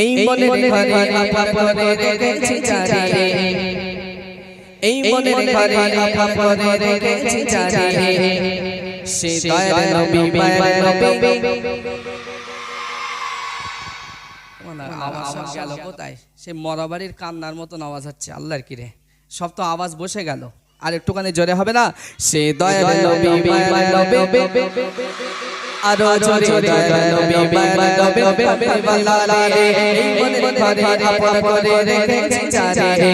এই ঘরে রেখেছি চারে এই ঘরে রেখেছি চারে সে দয়ার নবী মায়ের নবী। আওয়াজ গেল কোথায়? সে মরাবাড়ির কান্নার মতন আওয়াজ হচ্ছে আল্লাহর কিরে। সব তো আওয়াজ বসে গেল। আর একটুখানি জোরে হবে না? সে দয়ার নবী মায়ের নবী। আরও জোরে দয়ার নবী মায়ের নবী বাল্লা রে মনের ঘরে আপন করে রেখেছি চারে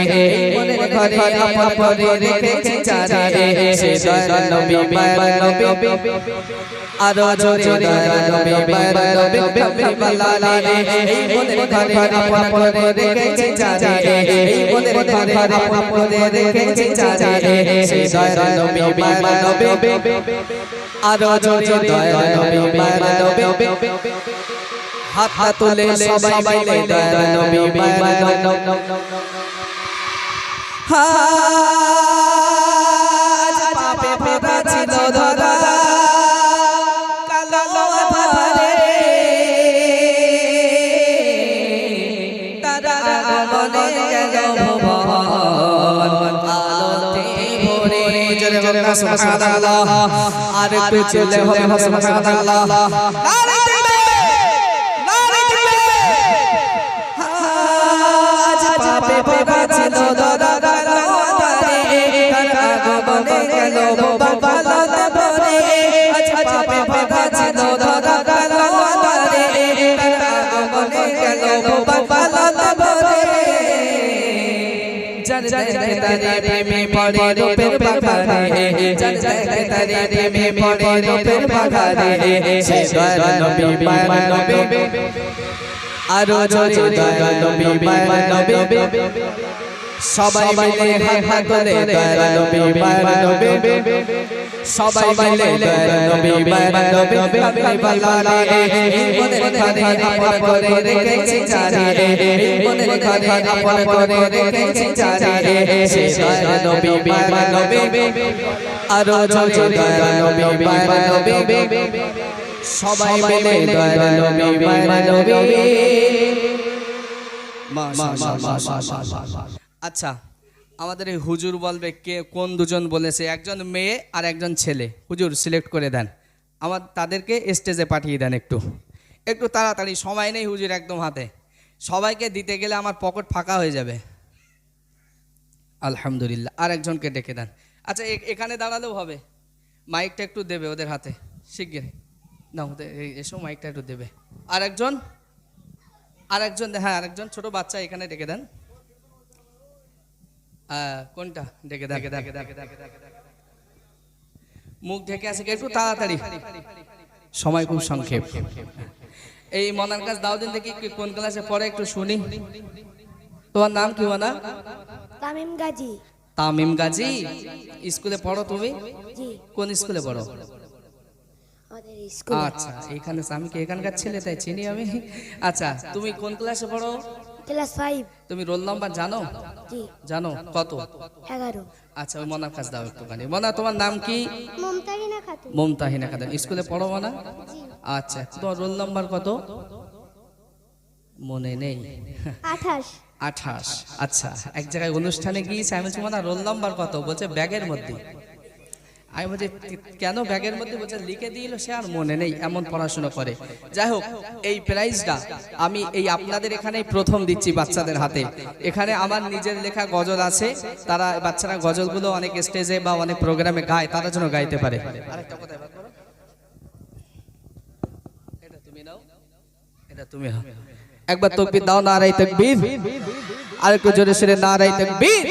মনের ঘরে আপন করে রেখেছি চারে সে দয়ার নবী মায়ের নবী আরও জোরে দয়ার নবী মায়ের নবী বাল্লা রে মনের ঘরে আপন করে রেখেছি চারে মনের ঘরে আপন করে রেখেছি চারে সে দয়ার নবী মায়ের নবী আরও জোরে দয়ার নবী মায়ের নবী হাত হাত তুলে সবাই মিলে দয়ার নবী মায়ের নবী আজ জোরে জোরে সুবহানাল্লাহ আর একটু চলে হবে সুবহানাল্লাহ নারে দিবে নারে দিবে আজ পাপে পাপে ছিল দাদা দাদা তারে কাকা গবনে গেল বাবা দাদা তারে আজ পাপে পাপে ছিল দাদা দাদা তারে কাকা গবনে গেল বাবা দাদা তারে জান জান তারে পড়ে রূপের বাগানে চল চল তারে প্রেমে পড়ে রূপের বাগানে সবাই মিলে হাত হাত করে দয়াল নবী মায়া নবী সবাই মিলে নবী মায়ের নবী বাল্লা রে এই মনের ঘরে আপন করে রেখেছি চারে মনের ঘরে আপন করে রেখেছি চারে সে দয়াল নবী মায়ের নবী আরও জোরে দয়াল নবী মায়ের নবী সবাই মিলে দয়াল নবী মায়ের নবী আচ্ছা আমাদের এই হুজুর বলবে কে, কোন দুজন বলেছে? একজন মেয়ে আর একজন ছেলে। হুজুর সিলেক্ট করে দেন। আমার, তাদেরকে স্টেজে পাঠিয়ে দেন একটু। একটু তাড়াতাড়ি, সময় নেই হুজুর একদম হাতে। সবাইকে দিতে গেলে আমার পকেট ফাঁকা হয়ে যাবে। আলহামদুলিল্লাহ, আর একজনকে ডেকে দেন। আচ্ছা এখানে দাঁড়ালেও হবে। মাইকটা একটু দেবে ওদের হাতে শিগগির না, ওদের এসো মাইকটা একটু দেবে। আর একজন আর একজন হ্যাঁ আরেকজন ছোট বাচ্চা এখানে ডেকে দেন। কোনটা? ডেকে দেখে দেখে দেখে দেখে দেখে মুখ ঢেকে আছে একটু তাড়াতাড়ি। সময় খুব সংক্ষেপ। এই মনার কাছে দাও দিন দেখি কোন ক্লাসে পড়ে একটু শুনি। তোমার নাম কি মানা? তামিম গাজী। তামিম গাজী? স্কুলে পড়ো তুমি? কোন স্কুলে পড়ো? আচ্ছা এখানে আমি কি এখানকার ছেলে তাই চিনি আমি। আচ্ছা তুমি কোন ক্লাসে পড়ো? ক্লাস ফাইভ তুমি রোল নাম্বার জানো? জি। জানো কত? এগারো। আচ্ছা ওই মনার কাছে দাও একটুখানি। মনা তোমার নাম কি? মমতারিনা খাতুন। মমতাহিনা খাতুন। স্কুলে পড়ো মনা? আচ্ছা তোমার রোল নাম্বার কত? মনে নেই। আঠাশ। আঠাশ। আচ্ছা এক জায়গায় অনুষ্ঠানে গিয়েছে আমি মনা রোল নাম্বার কত? বলছে ব্যাগের মধ্যে। আমি বলছি কেন ব্যাগের মধ্যে বলছে, লিখে দিল সে আর মনে নেই, এমন পড়াশোনা করে। যাই হোক, এই প্রাইজটা আমি এই আপনাদের এখানে প্রথম দিচ্ছি বাচ্চাদের হাতে। এখানে আমার নিজের লেখা গজল আছে, তারা, বাচ্চারা গজলগুলো অনেক স্টেজে বা অনেক প্রোগ্রামে গায় তারা যেন গাইতে পারে। আরেকটা কথা। এটা তুমি নাও। এটা তুমি নাও। একবার তকবির দাও নারাই তকবীর। আর একটু জোরে নারাই তকবীর।